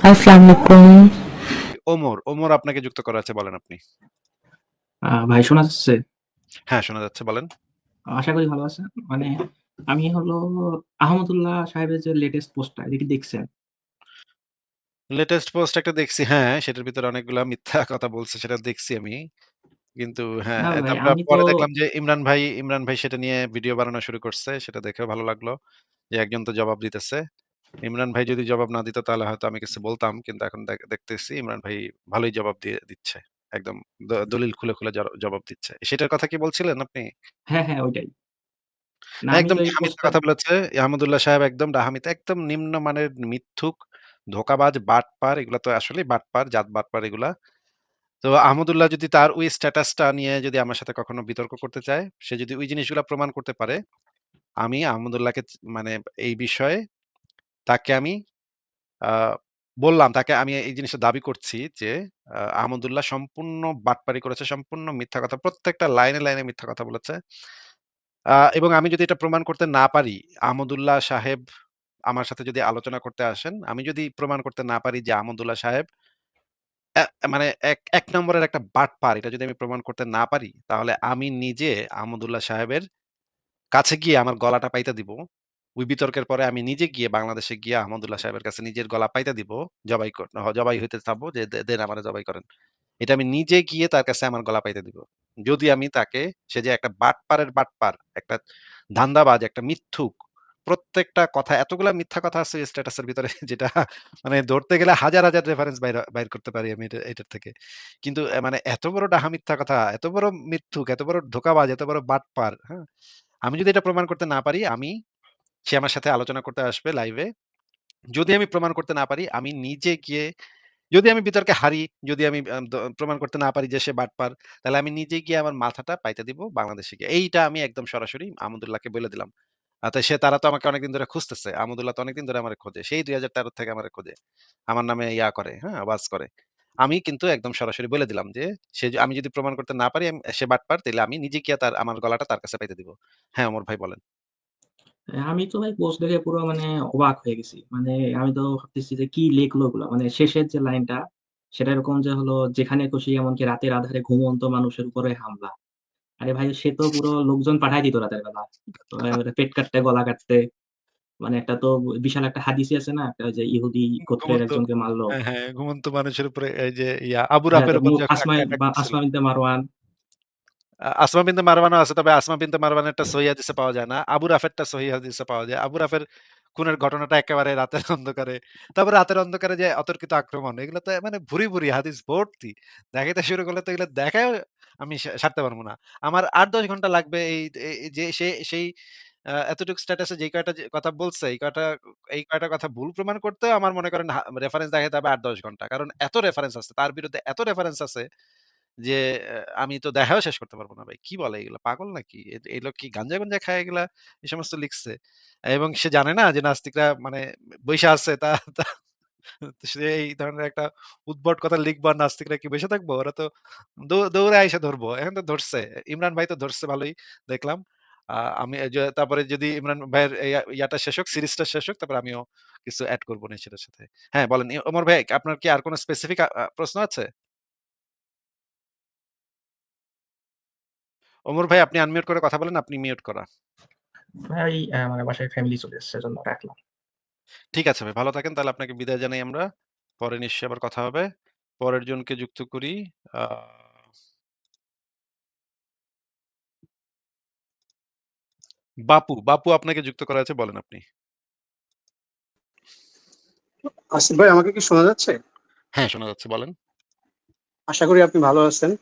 আসসালামু আলাইকুম। ওমর, ওমর আপনাকে যুক্ত করা আছে বলেন আপনি। ভাই শোনা যাচ্ছে? হ্যাঁ, শোনা যাচ্ছে বলেন। আশা করি ভালো আছেন। মানে আমি হলো আহমদুল্লাহ সাহেবের যে লেটেস্ট পোস্টটা এটা দেখছেন? লেটেস্ট পোস্ট একটা দেখছি হ্যাঁ, সেটার ভিতরে অনেকগুলা মিথ্যা কথা বলছে সেটা দেখছি আমি। কিন্তু হ্যাঁ, না ভাই তারপরে আমি তো পরে দেখলাম যে ইমরান ভাই ইমরান ভাই সেটা নিয়ে ভিডিও বানানো শুরু করছে। সেটা দেখেও ভালো লাগল। যে একজন তো জবাব দিতেছে। ইমরান ভাই যদি জবাব না দিত তাহলে হয়তো আমি কিছু বলতাম। কিন্তু এখন দেখতেছি ইমরান ভাই ভালোই জবাব দিয়ে দিচ্ছে। একদম দলিল খুলে, খুলে জবাব দিচ্ছে। সেটার কথা কি বলছিলেন আপনি? হ্যাঁ, হ্যাঁ ওইটাই। একদম কথা বলেছে। আহমদুল্লাহ সাহেব একদম ডাহা মিথ্যা, একদম নিম্নমানের মিথ্যুক, ধোঁকাবাজ, বাটপার এগুলা তো আসলেই বাটপার, জাত বাটপার এগুলা। তো আহমদুল্লাহ যদি তার ওই স্ট্যাটাসটা নিয়ে যদি আমার সাথে কখনো বিতর্ক করতে চায়, সে যদি ওই জিনিসগুলা প্রমাণ করতে পারে, আমি আহমদুল্লাহকে মানে এই বিষয়ে তাকে আমি বললাম তাকে আমি এই জিনিসটা দাবি করছি যে আহমদুল্লাহ সম্পূর্ণ বাটপারি করেছে, সম্পূর্ণ মিথ্যা কথা। প্রত্যেকটা লাইনে, লাইনে মিথ্যা কথা বলেছে। এবং আমি যদি এটা প্রমাণ করতে না পারি, আহমদুল্লাহ সাহেব আমার সাথে যদি আলোচনা করতে আসেন, আমি যদি প্রমাণ করতে না পারি যে আহমদুল্লাহ সাহেব মানে এক, এক নম্বরের একটা বাটপার এটা যদি আমি প্রমাণ করতে না পারি, তাহলে আমি নিজে আহমদুল্লাহ সাহেবের কাছে গিয়ে আমার গলাটা পাইতে দিব। ওই বিতর্কের পরে আমি নিজে গিয়ে বাংলাদেশে গিয়ে আহমদুল্লাহ সাহেবের কাছে নিজের গলা পাইতে দিব। জবাই জবাই হইতে চাবো যে, দেন আমারে জবাই করেন।" এটা আমি নিজে গিয়ে তার কাছে আমার গলা পাইতে দিব। যদি আমি তাকে সে যে একটা বাটপারের বাটপার, একটা ধান্দাবাজ, একটা মিথ্যুক। প্রত্যেকটা কথা এতগুলা মিথ্যা কথা আছে স্ট্যাটাসের ভিতরে যেটা মানে ধরতে গেলে হাজার, হাজার রেফারেন্স বাইর বাইর করতে পারি আমি এটার থেকে। কিন্তু মানে এত বড় ডাহা মিথ্যা কথা, এত বড় মিথ্যুক, এত বড় ধোঁকাবাজ, এত বড় বাটপার, হ্যাঁ? আমি যদি এটা প্রমাণ করতে না পারি, আমি সে আমার সাথে আলোচনা করতে আসবে লাইভে। যদি আমি প্রমাণ করতে না পারি, আমি নিজে গিয়ে যদি আমি বিতর্কে হারি, যদি আমি প্রমাণ করতে না পারি যে সে বাটপার, তাহলে আমি নিজে গিয়ে আমার মাথাটা পাইতে দিব বাংলাদেশে গিয়ে। এইটা আমি একদম সরাসরি আহমদুল্লাহকে বলে দিলাম। আ তো সে তারা তো আমাকে অনেকদিন ধরে খুঁজতেছে। আহমদুল্লাহ তো অনেকদিন ধরে আমার খোঁজে। সেই ২০১৩ থেকে আমার খোঁজে। আমার নামে ইয়া করে, হ্যাঁ? ওয়াজ করে। আমি কিন্তু একদম সরাসরি বলে দিলাম যে, সে আমি যদি প্রমাণ করতে না পারি, সে বাটপার, তাহলে আমি নিজে গিয়ে তার আমার গলাটা তার কাছে পাইতে দিব। হ্যাঁ, ওমর ভাই বলেন। আমি তো ভাই পোস্ট দেখে পুরো মানে অবাক হয়ে গেছি। মানে আমি তো ভাবতেছি যে কি লিখলো এগুলা। মানে শেষের যে লাইনটা সেটা এরকম যে হলো, "যেখানে খুশি এমনকি রাতের আধারে ঘুমন্ত মানুষের উপরে হামলা।" আরে ভাই সে তো পুরো লোকজন পাঠায় দিত রাতের বেলা। পেট কাটতে, গলা কাটতে। মানে একটা তো বিশাল একটা হাদিসই আছে না? একটা যে ইহুদি গোত্রের একজনকে মারল। হ্যাঁ, হ্যাঁ, ঘুমন্ত মানুষের উপরে এই যে ইয়া আবু হ্যাঁ, রাফের উপর যখন আসমা বা করছিল। মারওয়ান। আসমা বিনতে মারওয়ানও আছে। তবে আসমা বিনতে মারওয়ানেরটা সহিহ হাদিসে পাওয়া যায় না। আবু রাফেরটা সহিহ হাদিসে পাওয়া যায়। আবু রাফের খুনের ঘটনাটা একেবারে রাতের অন্ধকারে। তারপরে রাতের অন্ধকারে যে অতর্কিত আক্রমণ এগুলো তো মানে ভুরি, ভুরি হাদিস ভর্তি। দেখাইতে শুরু করলে তো এগুলো দেখায়ও আমি সারতে পারব না। আমার ৮-১০ ঘণ্টা লাগবে এই যে সেই এতটুকু স্ট্যাটাসে যে কয়টা কথা বলছে, এই কয়টা এই কয়টা কথা ভুল প্রমাণ করতেও আমার মনে করেন রেফারেন্স দেখাইতে হবে আট দশ ঘণ্টা। কারণ এত রেফারেন্স আছে। তার বিরুদ্ধে এত রেফারেন্স আছে যে আমি তো দেখাও শেষ করতে পারব না ভাই। কি বলে এগুলা? পাগল নাকি? এ এগুলো কি গাঞ্জা-গুঞ্জা খায় এগুলা এই সমস্ত লিখছে? এবং সে জানে না যে নাস্তিকরা মানে বইসা আছে তা এই ধরনের একটা উদ্ভট কথা লিখব আর নাস্তিকরা কি বইসা থাকব? ওরা তো দৌড়ে আইসা ধরবো। এখন তো ধরছে। ইমরান ভাই তো ধরছে ভালোই দেখলাম। আমি তারপরে যদি ইমরান ভাইয়ের ইয়া ইয়াটা শেষ হোক, সিরিজটা শেষ হোক, তারপরে আমিও কিছু এড করব সেটার সাথে। হ্যাঁ, বলেন ওমর ভাই আপনার কি আর কোন স্পেসিফিক প্রশ্ন আছে? ওমর ভাই আপনি আনমিউট করে কথা বলেন, আপনি মিউট করা। ভাই অ্যা মানে বাসায় ফ্যামিলি চলে এসছে এজন্য রাখলাম। ঠিক আছে ভাই, ভালো থাকেন। তাহলে আপনাকে বিদায় জানাই আমরা। পরে নিশ্চয়ই আবার কথা হবে। পরের জনকে যুক্ত করি। বাপু, বাপু আপনাকে যুক্ত করা আছে বলেন আপনি। আসিফ ভাই আমাকে কি শোনা যাচ্ছে? হ্যাঁ, শোনা যাচ্ছে বলেন। আশা করি আপনি ভালো আছেন।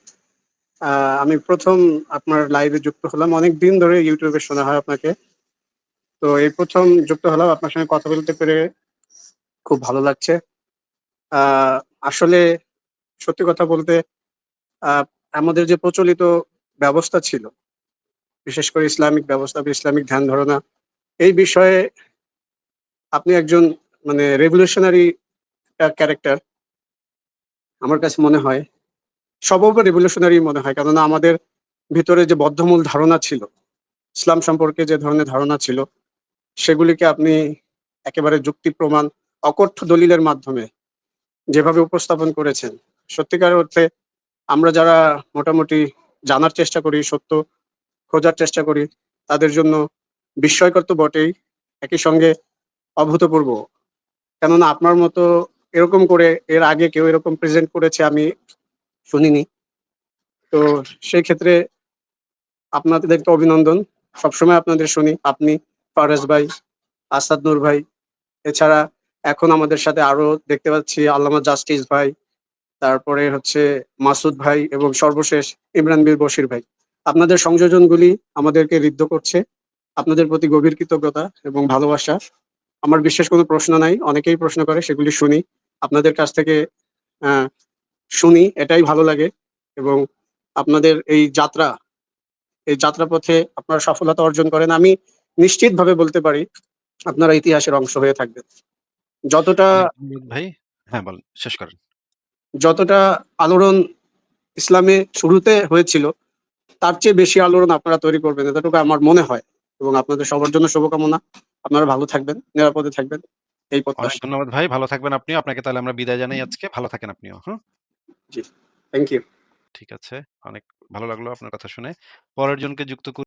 আমি প্রথম আপনার লাইভে যুক্ত হলাম। অনেক দিন ধরে ইউটিউবে শোনা হয় আপনাকে। তো এই প্রথম যুক্ত হলাম আপনার সঙ্গে কথা বলতে পেরে খুব ভালো লাগছে। আসলে সত্যি কথা বলতে আমাদের যে প্রচলিত ব্যবস্থা ছিল, বিশেষ করে ইসলামিক ব্যবস্থা বা ইসলামিক ধ্যান ধারণা, এই বিষয়ে আপনি একজন মানে একটা ক্যারেক্টার। আমার কাছে মনে হয়। স্বভাবও revolutionary মনে হয়। কেননা আমাদের ভিতরে যে বদ্ধমূল ধারণা ছিল, ইসলাম সম্পর্কে যে ধরনের ধারণা ছিল, সেগুলিকে আপনি একেবারে যুক্তি প্রমাণ অকথ্য দলিলের মাধ্যমে যেভাবে উপস্থাপন করেছেন সত্যিকার অর্থে আমরা যারা মোটামুটি জানার চেষ্টা করি সত্য খোঁজার চেষ্টা করি তাদের জন্য বিস্ময়কর তো বটেই একই সঙ্গে অভূতপূর্ব কেননা আপনার মতো এরকম করে এর আগে কেউ এরকম প্রেজেন্ট করেছে আমি শুনিনি। তো সেই ক্ষেত্রে আপনাদেরকে অভিনন্দন। সবসময় আপনাদের শুনি। আপনি ফারাজ ভাই, আসাদ নূর ভাই, এছাড়া এখন আমাদের সাথে আরও দেখতে পাচ্ছি আল্লামা জাস্টিস ভাই, তারপরে হচ্ছে মাসুদ ভাই এবং সর্বশেষ ইমরান বীর বশির ভাই। আপনাদের সংযোজনগুলি আমাদেরকে ঋদ্ধ করছে। আপনাদের প্রতি গভীর কৃতজ্ঞতা এবং ভালোবাসা। আমার বিশেষ কোনো প্রশ্ন নাই। অনেকেই প্রশ্ন করে, সেগুলি শুনি। আপনাদের কাছ থেকে শুনি এটাই ভালো লাগে এবং আপনাদের এই যাত্রা এই যাত্রাপথে আপনারা সফলতা অর্জন করেন আমি নিশ্চিতভাবে বলতে পারি আপনারা ইতিহাসের অংশ হয়ে থাকবেন যতটা ভাই। হ্যাঁ, বলেন। শেষ করেন। যতটা আলোড়ন ইসলামে শুরুতে হয়েছিল তার চেয়ে বেশি আলোড়ন আপনারা তৈরি করবেন এতটুকু আমার মনে হয় এবং আপনাদের সবার জন্য শুভকামনা আপনারা ভালো থাকবেন নিরাপদে থাকবেন এই ধন্যবাদ ভাই। ভালো থাকবেন আপনি আপনাকে তাহলে আমরা বিদায় জানাই আজকে। ভালো থাকেন আপনিও। হুম? জি থ্যাংক ইউ ঠিক আছে। অনেক ভালো লাগল আপনার কথা শুনে। পরের জনকে যুক্ত করি।